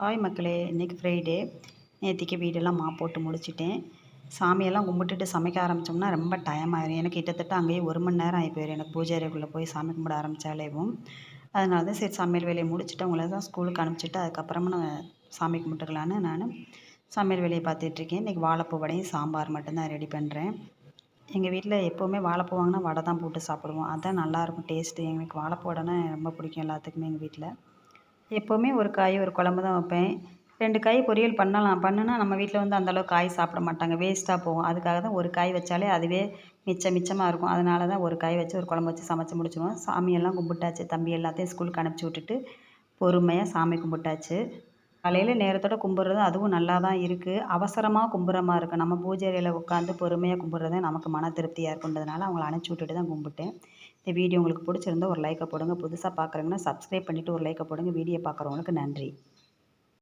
Hi மக்களே இன்றைக்கி Friday நேற்றுக்கு வீடெல்லாம் மா போட்டு முடிச்சிட்டேன். சாமியெல்லாம் கும்பிட்டுட்டு சமைக்க ஆரம்பித்தோம்னா ரொம்ப டைம் ஆயிரும். எனக்கு கிட்டத்தட்ட அங்கேயே ஒரு மணி நேரம் ஆகி போயிடும் எனக்கு பூஜை அறைக்குள்ளே போய் சாமி கும்பிட ஆரம்பித்தாலேவும் அதனால தான் சரி சமையல் வேலையை முடிச்சுட்டு அவங்கள தான் ஸ்கூலுக்கு அனுப்பிச்சிட்டு அதுக்கப்புறமா நான் சாமி கும்பிட்டுக்கலான்னு நான் சமையல் வேலையை பார்த்துட்ருக்கேன் இன்றைக்கி வாழைப்பூ வடையும் சாம்பார் மட்டும்தான் ரெடி பண்ணுறேன் எங்கள் வீட்டில் எப்போவுமே வாழைப்பூ வாங்கினா வடை தான் போட்டு சாப்பிடுவோம். அதுதான் நல்லாயிருக்கும் டேஸ்ட்டு எங்களுக்கு வாழைப்பூ வடைனா ரொம்ப பிடிக்கும் எல்லாத்துக்குமே எங்கள் வீட்டில் எப்போவுமே ஒரு காய் ஒரு குழம்பு தான் வைப்பேன். ரெண்டு காய் பொரியல் பண்ணலாம். பண்ணுனா நம்ம வீட்டில் வந்து அந்தளவுக்கு காய் சாப்பிட மாட்டாங்க. வேஸ்ட்டாக போகும். அதுக்காக தான் ஒரு காய் வச்சாலே அதுவே மிச்சம் மிச்சமாக இருக்கும். அதனால தான் ஒரு காய் வச்சு ஒரு குழம்பு வச்சு சமைச்சு முடிச்சிடுவோம் சாமியெல்லாம் கும்பிட்டாச்சு. தம்பி எல்லாத்தையும் ஸ்கூலுக்கு அனுப்பிச்சி விட்டுட்டு பொறுமையாக சாமி கும்பிட்டாச்சு. காலையில் நேரத்தோட கும்பிட்றது அதுவும் நல்லா தான் இருக்குது அவசரமாக கும்புறமா மாதிரி இருக்குது நம்ம பூஜை அறையில் உட்காந்து பொறுமையாக கும்பிட்றது நமக்கு மன திருப்தியாக இருக்குன்றதுனால அவங்கள அனுப்பிச்சி விட்டுட்டு தான் கும்பிட்டேன். இந்த வீடியோ உங்களுக்கு பிடிச்சிருந்தா ஒரு லைக்கை போடுங்க. புதுசாக பார்க்குறீங்கன்னா சப்ஸ்கிரைப் பண்ணிவிட்டு ஒரு லைக்கை போடுங்க. வீடியோ பார்க்குறவங்களுக்கு நன்றி.